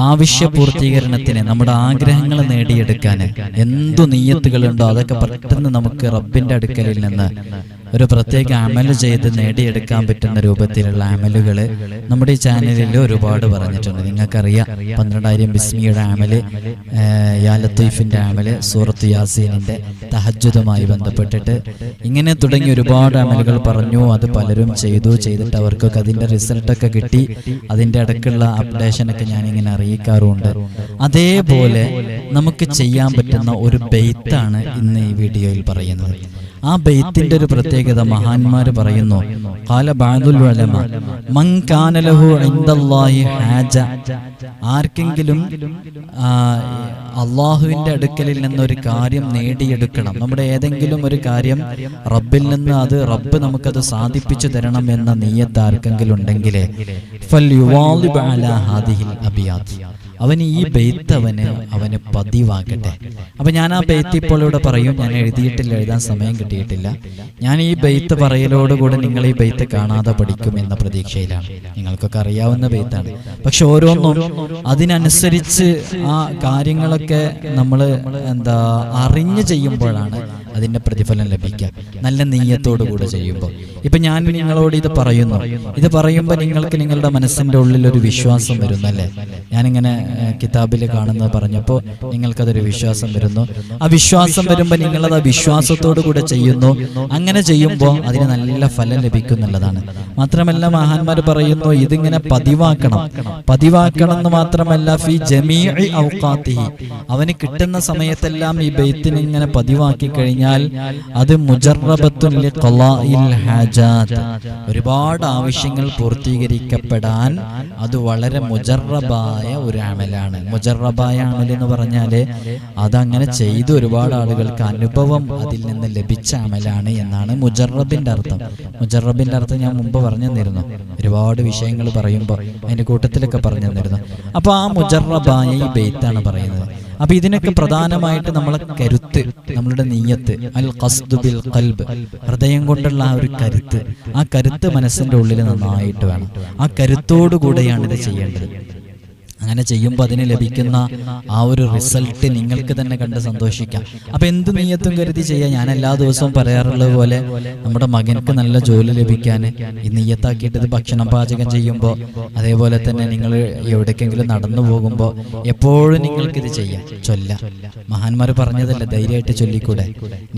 ആവശ്യ പൂർത്തീകരണത്തിന് നമ്മുടെ ആഗ്രഹങ്ങൾ നേടിയെടുക്കാൻ എന്തു നീയത്തുകളുണ്ടോ അതൊക്കെ പെട്ടെന്ന് നമുക്ക് റബ്ബിന്റെ അടുക്കലിൽ നിന്ന് ഒരു പ്രത്യേക അമൽ ചെയ്ത് നേടിയെടുക്കാൻ പറ്റുന്ന രൂപത്തിലുള്ള അമലുകൾ നമ്മുടെ ഈ ചാനലിൽ ഒരുപാട് പറഞ്ഞിട്ടുണ്ട്. നിങ്ങൾക്കറിയാം പന്ത്രണ്ടായിരം ബിസ്മിയുടെ അമൽ യാ ലത്തീഫിന്റെ അമൽ സൂറത്ത് യാസീനിന്റെ തഹജ്ജുദുമായി ബന്ധപ്പെട്ടിട്ട് ഇങ്ങനെ തുടങ്ങി ഒരുപാട് അമലുകൾ പറഞ്ഞു. അത് പലരും ചെയ്തു. ചെയ്തിട്ട് അവർക്കൊക്കെ അതിന്റെ റിസൾട്ടൊക്കെ കിട്ടി. അതിന്റെ ഇടയ്ക്കുള്ള അപ്ഡേഷനൊക്കെ ഞാനിങ്ങനെ അറിയിക്കാറുണ്ട്. അതേപോലെ നമുക്ക് ചെയ്യാൻ പറ്റുന്ന ഒരു ബെയ്ത്താണ് ഇന്ന് ഈ വീഡിയോയിൽ പറയുന്നത്. ആ ബെയ്ത്തിന്റെ ഒരു പ്രത്യേകത മഹാന്മാർ പറയുന്നു. കാല ഹാജ ആർക്കെങ്കിലും അള്ളാഹുവിന്റെ അടുക്കലിൽ നിന്ന് ഒരു കാര്യം നേടിയെടുക്കണം. നമ്മുടെ ഏതെങ്കിലും ഒരു കാര്യം റബ്ബിൽ നിന്ന് അത് റബ്ബ് നമുക്കത് സാധിപ്പിച്ചു തരണം എന്ന നീയത്ത് ആർക്കെങ്കിലും അലാ ഹാദിഹിൽ അബിയാത്ത് അവന് ഈ ബെയ്ത്ത് അവന് അവന് പതിവാക്കട്ടെ അപ്പൊ ഞാൻ ആ ബെയ്ത്ത് ഇപ്പോൾ ഇവിടെ പറയും ഞാൻ എഴുതിയിട്ടില്ല എഴുതാൻ സമയം കിട്ടിയിട്ടില്ല. ഞാൻ ഈ ബെയ്ത്ത് പറയലോടുകൂടെ നിങ്ങൾ ഈ ബെയ്ത്ത് കാണാതെ പഠിക്കും എന്ന പ്രതീക്ഷയിലാണ്. നിങ്ങൾക്കൊക്കെ അറിയാവുന്ന ബെയ്ത്താണ്. പക്ഷെ ഓരോന്നും അതിനനുസരിച്ച് ആ കാര്യങ്ങളൊക്കെ നമ്മൾ എന്താ അറിഞ്ഞു ചെയ്യുമ്പോഴാണ് അതിന്റെ പ്രതിഫലം ലഭിക്കുക. നല്ല നീയത്തോടു കൂടെ ചെയ്യുമ്പോൾ. ഇപ്പൊ ഞാൻ നിങ്ങളോട് ഇത് പറയുന്നു. ഇത് പറയുമ്പോൾ നിങ്ങൾക്ക് നിങ്ങളുടെ മനസ്സിന്റെ ഉള്ളിൽ ഒരു വിശ്വാസം വരുന്നല്ലേ? ഞാനിങ്ങനെ കിതാബിൽ കാണുന്നത് പറഞ്ഞപ്പോൾ നിങ്ങൾക്കതൊരു വിശ്വാസം വരുന്നു. ആ വിശ്വാസം വരുമ്പോൾ നിങ്ങളത് ആ വിശ്വാസത്തോടു കൂടെ ചെയ്യുന്നു. അങ്ങനെ ചെയ്യുമ്പോൾ അതിന് നല്ല ഫലം ലഭിക്കും എന്നുള്ളതാണ്. മാത്രമല്ല മഹാന്മാർ പറയുന്നു ഇതിങ്ങനെ പതിവാക്കണം. പതിവാക്കണം എന്ന് മാത്രമല്ല ഫി ഔഖാത്തിഹി. അവന് കിട്ടുന്ന സമയത്തെല്ലാം ഈ ബെയ്ത്തിന് ഇങ്ങനെ പതിവാക്കി കഴിഞ്ഞാൽ അത് മുജറബത്തുൻ ഹാജാത്ത്. ഒരുപാട് ആവശ്യങ്ങൾ പൂർത്തീകരിക്കപ്പെടാൻ അത് വളരെ മുജറബായ ഒരു അമലാണ്. മുജറബായ അമൽ എന്ന് പറഞ്ഞാൽ അതങ്ങനെ ചെയ്ത് ഒരുപാട് ആളുകൾക്ക് അനുഭവം അതിൽ നിന്ന് ലഭിച്ച അമലാണ് എന്നാണ് മുജറബിന്റെ അർത്ഥം. മുജറബിന്റെ അർത്ഥം ഞാൻ മുമ്പ് പറഞ്ഞു തന്നിരുന്നു ഒരുപാട് വിഷയങ്ങൾ പറയുമ്പോൾ അതിന്റെ കൂട്ടത്തിലൊക്കെ പറഞ്ഞു തന്നിരുന്നു അപ്പൊ ആ മുജറബായ ഈ ബെയ്ത്താണ് പറയുന്നത്. അപ്പൊ ഇതിനൊക്കെ പ്രധാനമായിട്ട് നമ്മളെ കരുത്ത് നമ്മളുടെ നീയത്ത് അൽ ഖസ്ദു ബിൽ ഖൽബ് ഹൃദയം കൊണ്ടുള്ള ആ ഒരു കരുത്ത് ആ കരുത്ത് മനസ്സിന്റെ ഉള്ളിൽ നന്നായിട്ട് വേണം. ആ കരുത്തോടു കൂടെയാണ് ഇത് ചെയ്യേണ്ടത്. അങ്ങനെ ചെയ്യുമ്പോൾ അതിന് ലഭിക്കുന്ന ആ ഒരു റിസൾട്ട് നിങ്ങൾക്ക് തന്നെ കണ്ട് സന്തോഷിക്കാം. അപ്പൊ എന്ത് നീയത്തും കരുതി ചെയ്യാം. ഞാൻ എല്ലാ ദിവസവും പറയാറുള്ളത് പോലെ നമ്മുടെ മകനക്ക് നല്ല ജോലി ലഭിക്കാൻ ഈ നീയത്താക്കിയിട്ട് ഭക്ഷണം പാചകം ചെയ്യുമ്പോൾ അതേപോലെ തന്നെ നിങ്ങൾ എവിടേക്കെങ്കിലും നടന്നു പോകുമ്പോൾ എപ്പോഴും നിങ്ങൾക്ക് ഇത് ചെയ്യാം. ചൊല്ല. മഹാന്മാർ പറഞ്ഞതല്ല ധൈര്യമായിട്ട് ചൊല്ലിക്കൂടെ?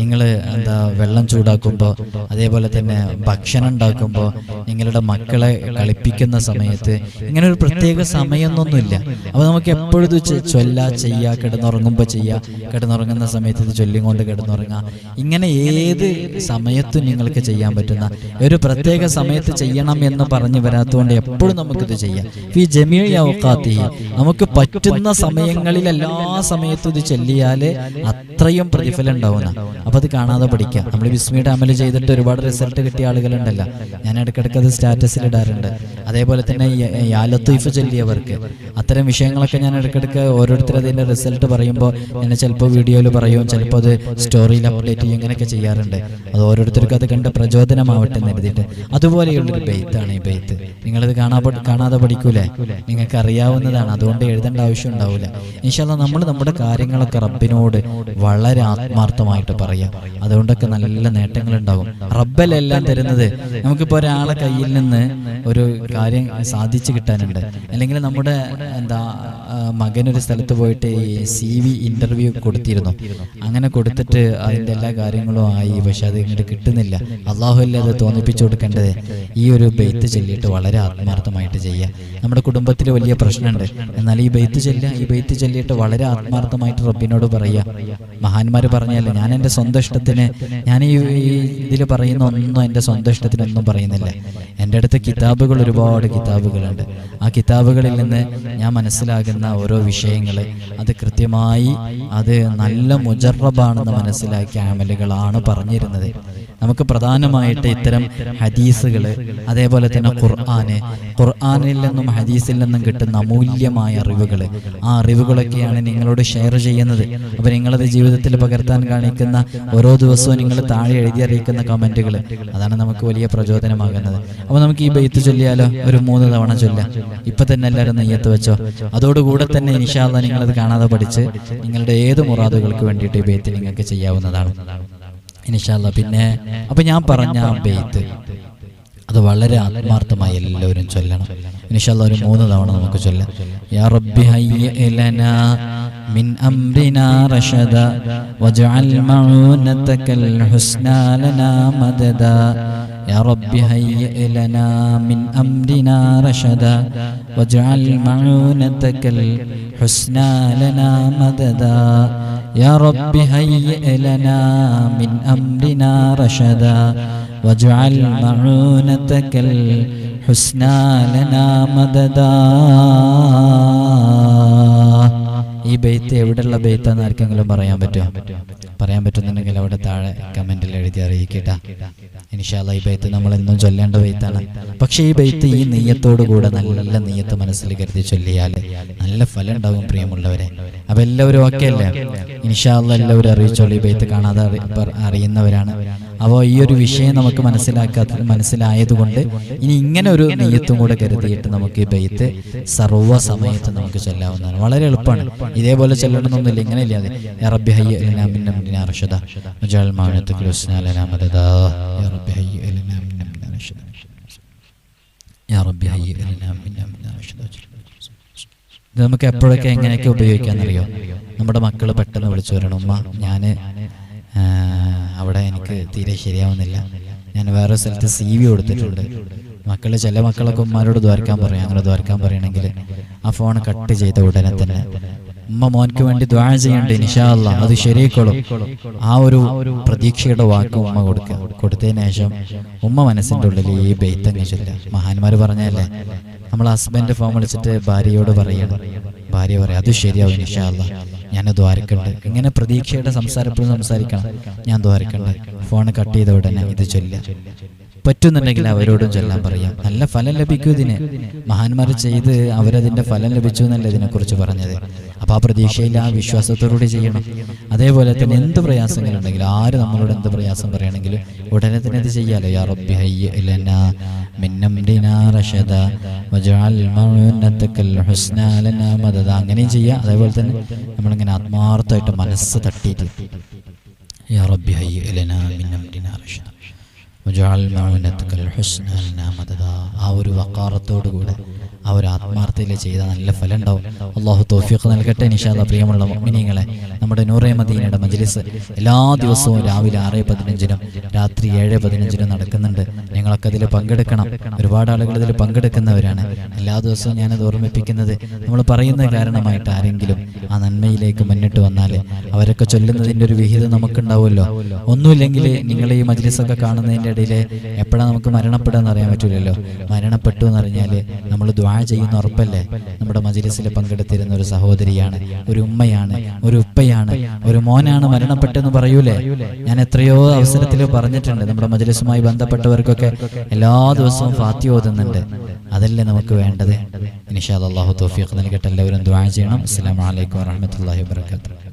നിങ്ങൾ എന്താ വെള്ളം ചൂടാക്കുമ്പോൾ അതേപോലെ തന്നെ ഭക്ഷണം ഉണ്ടാക്കുമ്പോൾ നിങ്ങളുടെ മക്കളെ കളിപ്പിക്കുന്ന സമയത്ത് ഇങ്ങനെ ഒരു പ്രത്യേക സമയമൊന്നുമില്ല. അപ്പൊ നമുക്ക് എപ്പോഴും ഇത് ചൊല്ല ചെയ്യാ കിടന്നുറങ്ങുമ്പോൾ ചെയ്യാ. കിടന്നുറങ്ങുന്ന സമയത്ത് ഇത് ചൊല്ലിയും കൊണ്ട് കിടന്നുറങ്ങാം. ഇങ്ങനെ ഏത് സമയത്തും നിങ്ങൾക്ക് ചെയ്യാൻ പറ്റുന്ന ഒരു പ്രത്യേക സമയത്ത് ചെയ്യണം എന്ന് പറഞ്ഞു വരാത്തതുകൊണ്ട് എപ്പോഴും നമുക്കിത് ചെയ്യാം. ഈ ജമീൽ ഔക്കാത്തി നമുക്ക് പറ്റുന്ന സമയങ്ങളിൽ എല്ലാ സമയത്തും ഇത് ചൊല്ലിയാൽ അത്രയും പ്രതിഫലം ഉണ്ടാവുന്ന. അപ്പൊ അത് കാണാതെ പഠിക്കാം. നമ്മൾ വിസ്മിയുടെ അമൽ ചെയ്തിട്ട് ഒരുപാട് റിസൾട്ട് കിട്ടിയ ആളുകളുണ്ടല്ലോ. ഞാൻ ഇടയ്ക്കിടയ്ക്ക് അത് സ്റ്റാറ്റസിൽ ഇടാറുണ്ട് അതേപോലെ തന്നെ യാലത്തീഫ് ചൊല്ലിയവർക്ക്. അത്തരം വിഷയങ്ങളൊക്കെ ഞാൻ ഇടയ്ക്കിടയ്ക്ക് ഓരോരുത്തർ അതിന്റെ റിസൾട്ട് പറയുമ്പോൾ എന്നെ ചിലപ്പോൾ വീഡിയോയിൽ പറയും ചിലപ്പോൾ അത് സ്റ്റോറിയിൽ അപ്ഡേറ്റ് ചെയ്യും ഇങ്ങനെയൊക്കെ ചെയ്യാറുണ്ട്. അത് ഓരോരുത്തർക്കും അത് കണ്ട് പ്രചോദനമാവട്ടെ എന്ന് കരുതിയിട്ട്. അതുപോലെയുള്ളൊരു ബെയ്ത്താണ് ഈ ബെയ്ത്ത് നിങ്ങളിത് കാണാ കാണാതെ പഠിക്കൂലേ? നിങ്ങൾക്ക് അറിയാവുന്നതാണ്. അതുകൊണ്ട് എഴുതേണ്ട ആവശ്യം ഉണ്ടാവില്ല ഇൻഷാല്ല നമ്മൾ നമ്മുടെ കാര്യങ്ങളൊക്കെ റബ്ബിനോട് വളരെ ആത്മാർത്ഥമായിട്ട് പറയാം. അതുകൊണ്ടൊക്കെ നല്ല നേട്ടങ്ങൾ ഉണ്ടാകും റബ്ബലെല്ലാം തരുന്നത്. നമുക്കിപ്പോൾ ഒരാളെ കയ്യിൽ നിന്ന് ഒരു കാര്യം സാധിച്ചു കിട്ടാനുണ്ട്. അല്ലെങ്കിൽ നമ്മുടെ എന്താ മകനൊരു സ്ഥലത്ത് പോയിട്ട് സി വി ഇന്റർവ്യൂ കൊടുത്തിരുന്നു. അങ്ങനെ കൊടുത്തിട്ട് അതിന്റെ എല്ലാ കാര്യങ്ങളും ആയി പക്ഷെ അത് ഇങ്ങോട്ട് കിട്ടുന്നില്ല. അള്ളാഹു അല്ലേ അത് തോന്നിപ്പിച്ചു കൊടുക്കേണ്ടത്? ഈ ഒരു ബെയ്ത്ത് ചൊല്ലിയിട്ട് വളരെ ആത്മാർത്ഥമായിട്ട് ചെയ്യുക നമ്മുടെ കുടുംബത്തിൽ വലിയ പ്രശ്നമുണ്ട്. എന്നാൽ ഈ ബെയ്ത്ത് ചൊല്ലുക ഈ ബെയ്ത്ത് ചൊല്ലിയിട്ട് വളരെ ആത്മാർത്ഥമായിട്ട് റബ്ബിനോട് പറയുക മഹാന്മാർ പറഞ്ഞല്ലോ ഞാൻ എന്റെ സ്വന്തം ഇഷ്ടത്തിന് ഞാൻ ഈ ഇതിൽ പറയുന്ന ഒന്നും എന്റെ സ്വന്തം ഇഷ്ടത്തിനൊന്നും പറയുന്നില്ല. എന്റെ അടുത്ത് കിതാബുകൾ ഒരുപാട് കിതാബുകളുണ്ട്. ആ കിതാബുകളിൽ നിന്ന് ഞാൻ മനസ്സിലാകുന്ന ഓരോ വിഷയങ്ങൾ അത് കൃത്യമായി അത് നല്ല മുജറബാണെന്ന് മനസ്സിലാക്കിയ അമലുകളാണ് പറഞ്ഞിരുന്നത്. നമുക്ക് പ്രധാനമായിട്ട് ഇത്തരം ഹദീസുകൾ അതേപോലെ തന്നെ ഖുർആന്. ഖുർആാനിൽ നിന്നും ഹദീസിൽ നിന്നും കിട്ടുന്ന അമൂല്യമായ അറിവുകൾ ആ അറിവുകളൊക്കെയാണ് നിങ്ങളോട് ഷെയർ ചെയ്യുന്നത്. അപ്പോൾ നിങ്ങളത് ജീവിതത്തിൽ പകർത്താൻ കാണിക്കുന്ന ഓരോ ദിവസവും നിങ്ങൾ താഴെ എഴുതി അറിയിക്കുന്ന കമന്റുകൾ അതാണ് നമുക്ക് വലിയ പ്രചോദനമാകുന്നത്. അപ്പോൾ നമുക്ക് ഈ ബെയ്ത്ത് ചൊല്ലിയാലോ? ഒരു മൂന്ന് തവണ ചൊല്ലാം ഇപ്പൊ തന്നെ എല്ലാവരും നെയ്യത്ത് വെച്ചോ? അതോടുകൂടെ തന്നെ ഇൻഷാല്ല നിങ്ങളത് കാണാതെ പഠിച്ച് നിങ്ങളുടെ ഏത് മുറാദുകൾക്ക് വേണ്ടിയിട്ട് ഈ ബെയ്ത്ത് നിങ്ങൾക്ക് ചെയ്യാവുന്നതാണ്. ഇൻഷാല്ല പിന്നെ അപ്പൊ ഞാൻ പറഞ്ഞ ആ ബെയ്ത്ത് അത് വളരെ ആത്മാർത്ഥമായി എല്ലാവരും ചൊല്ലണം ഇൻഷാല്ല ഒരു മൂന്ന് തവണ നമുക്ക് ചൊല്ലാം യാ റബ്ബി ഹയ്യ ലനാ മിൻ അംരിനാ റഷദ വജ്അൽ മഊനതകൽ ഹുസ്നാ ലനാ മദദ يا رب هيئ لنا من أمرنا رشدا واجعل معونتك الحسنى لنا مددا يا رب هيئ لنا من أمرنا رشدا واجعل معونتك الحسنى لنا مددا ഈ ബെയ്ത്ത് എവിടെയുള്ള ബെയ്ത്താന്ന് ആർക്കെങ്കിലും പറയാൻ പറ്റുമോ? പറയാൻ പറ്റുന്നുണ്ടെങ്കിൽ അവിടെ താഴെ കമന്റിൽ എഴുതി അറിയിക്കട്ട. ഇൻഷാല്ല ഈ ബെയ്ത്ത് നമ്മൾ എന്നും ചൊല്ലേണ്ട ബെയ്ത്താണ്. പക്ഷേ ഈ ബെയ്ത്ത് ഈ നെയ്യത്തോടു കൂടെ നല്ല നെയ്യത്ത് മനസ്സിൽ കരുതി ചൊല്ലിയാൽ നല്ല ഫലം ഉണ്ടാകും പ്രിയമുള്ളവരെ. അപ്പൊ എല്ലാവരും ഓക്കെ അല്ലേ? ഇൻഷാല്ല എല്ലാവരും അറിയിച്ചോളൂ ഈ ബെയ്ത്ത് കാണാതെ അറി- അറിയുന്നവരാണ്. അപ്പോൾ ഈ ഒരു വിഷയം നമുക്ക് മനസ്സിലാക്കാത്ത മനസ്സിലായതുകൊണ്ട് ഇനി ഇങ്ങനെ ഒരു നെയ്യത്തും കൂടെ കരുതിയിട്ട് നമുക്ക് ഈ ബെയ്ത്ത് സർവ സമയത്ത് നമുക്ക് ചൊല്ലാവുന്നതാണ്. വളരെ എളുപ്പമാണ്. ഇതേപോലെ ചെല്ലണമെന്നൊന്നുമില്ല ഇങ്ങനെ ഇല്ലാതെ റബ്ബി ഹയ്യ നമുക്ക് എപ്പോഴൊക്കെ എങ്ങനെയൊക്കെ ഉപയോഗിക്കാന്നറിയോ? നമ്മുടെ മക്കൾ പെട്ടെന്ന് വിളിച്ചു വരണം ഉമ്മ ഞാൻ അവിടെ എനിക്ക് തീരെ ശരിയാവുന്നില്ല. ഞാൻ വേറെ സ്ഥലത്ത് സി വി കൊടുത്തിട്ടുണ്ട്. മക്കൾ ചില മക്കളൊക്കെ ഉമ്മാരോട് ദ്വാരക്കാൻ പറയും. അങ്ങനെ ദ്വാരക്കാൻ പറയണമെങ്കിൽ ആ ഫോൺ കട്ട് ചെയ്ത ഉടനെ തന്നെ ഉമ്മ മോൻക്ക് വേണ്ടി ദ്വാ ചെയ്യണ്ട നിഷാല്ല അത് ശരിയായിക്കോളും. ആ ഒരു പ്രതീക്ഷയുടെ വാക്ക് ഉമ്മ കൊടുക്കുക. കൊടുത്തതിന് ശേഷം ഉമ്മ മനസ്സിന്റെ ഉള്ളിൽ ഈ ബെയ്ത്തങ്ങ് ചൊല്ല മഹാന്മാർ പറഞ്ഞല്ലേ നമ്മൾ ഹസ്ബൻഡ് ഫോൺ വിളിച്ചിട്ട് ഭാര്യയോട് പറയണം. ഭാര്യ പറയാം അത് ശരിയാവും ഇൻഷാല്ല ഞാൻ ദ്വാരക്കുണ്ട്. ഇങ്ങനെ പ്രതീക്ഷയുടെ സംസാരപ്പോഴും സംസാരിക്കണം. ഞാൻ ദ്വാരക്കുണ്ട്. ഫോൺ കട്ട് ചെയ്ത ഉടനെ ഇത് ചൊല്ല പറ്റുന്നുണ്ടെങ്കിൽ അവരോടും ചൊല്ലാൻ പറയാം. നല്ല ഫലം ലഭിക്കൂ ഇതിന്. മഹാന്മാർ ചെയ്ത് അവരതിന്റെ ഫലം ലഭിച്ചു എന്നല്ല ഇതിനെക്കുറിച്ച് പറഞ്ഞത്? അപ്പോൾ ആ പ്രതീക്ഷയിൽ ആ വിശ്വാസത്തോടുകൂടി ചെയ്യണം. അതേപോലെ തന്നെ എന്ത് പ്രയാസങ്ങളുണ്ടെങ്കിലും ആര് നമ്മളോട് എന്ത് പ്രയാസം പറയുകയാണെങ്കിലും ഉടനെ തന്നെ ഇത് ചെയ്യാലോ. യാ റബ്ബി ഹയ്യ ഇലനാ റഷദ ഹുസ്നാ ലനാ മദദ. അങ്ങനെയും ചെയ്യുക അതേപോലെ തന്നെ നമ്മളിങ്ങനെ ആത്മാർത്ഥമായിട്ട് മനസ്സ് തട്ടിയിട്ട്. യാ റബ്ബി ഹയ്യ ഇലനാ മിന്നം ദിനാ റഷദ. ആ ഒരു വക്കാറത്തോടു കൂടെ ഒരു ആത്മാർത്ഥയിൽ ചെയ്ത നല്ല ഫലം ഉണ്ടാവും അള്ളാഹു തോഫിയൊക്കെ നൽകട്ടെ നിഷാദ പ്രിയമുള്ള മിനിങ്ങളെ നമ്മുടെ നൂറേ മദീനയുടെ മജ്ലിസ് എല്ലാ ദിവസവും രാവിലെ ആറ് പതിനഞ്ചിനും രാത്രി ഏഴ് പതിനഞ്ചിനും നടക്കുന്നുണ്ട്. ഞങ്ങളൊക്കെ അതിൽ പങ്കെടുക്കണം. ഒരുപാട് ആളുകൾ ഇതിൽ പങ്കെടുക്കുന്നവരാണ്. എല്ലാ ദിവസവും ഞാനത് ഓർമ്മിപ്പിക്കുന്നത് നമ്മൾ പറയുന്ന കാരണമായിട്ട് ആരെങ്കിലും ആ നന്മയിലേക്ക് മുന്നിട്ട് വന്നാൽ അവരൊക്കെ ചൊല്ലുന്നതിന്റെ ഒരു വിഹിതം നമുക്കുണ്ടാവുമല്ലോ. ഒന്നുമില്ലെങ്കിൽ നിങ്ങൾ ഈ മജ്ലിസൊക്കെ കാണുന്നതിന്റെ ഇടയിൽ എപ്പോഴാണ് നമുക്ക് മരണപ്പെടാൻ അറിയാൻ പറ്റില്ലല്ലോ. മരണപ്പെട്ടു എന്ന് അറിഞ്ഞാൽ നമ്മൾ ദ്വാ ചെയ്യുന്ന ഉറപ്പല്ലേ? നമ്മുടെ മജിലിസിൽ പങ്കെടുത്തിരുന്ന ഒരു സഹോദരിയാണ് ഒരു ഉമ്മയാണ് ഒരു ഉപ്പയാണ് ഒരു മോനാണ് മരണപ്പെട്ടെന്ന് പറയൂലേ? ഞാൻ എത്രയോ അവസരത്തിൽ പറഞ്ഞിട്ടുണ്ട് നമ്മുടെ മജിലിസുമായി ബന്ധപ്പെട്ടവർക്കൊക്കെ എല്ലാ ദിവസവും ഫാത്തി ഓതുന്നുണ്ട്. അതല്ലേ നമുക്ക് വേണ്ടത്? ഇനിഷാ അള്ളാഹു തോഫിയൊക്കെ നൽകട്ടെ. എല്ലാവരും ദ്വാ ചെയ്യണം. അസ്സാം വലൈക്കും വാഹമത്തല്ലാഹി വബറകാതുഹു.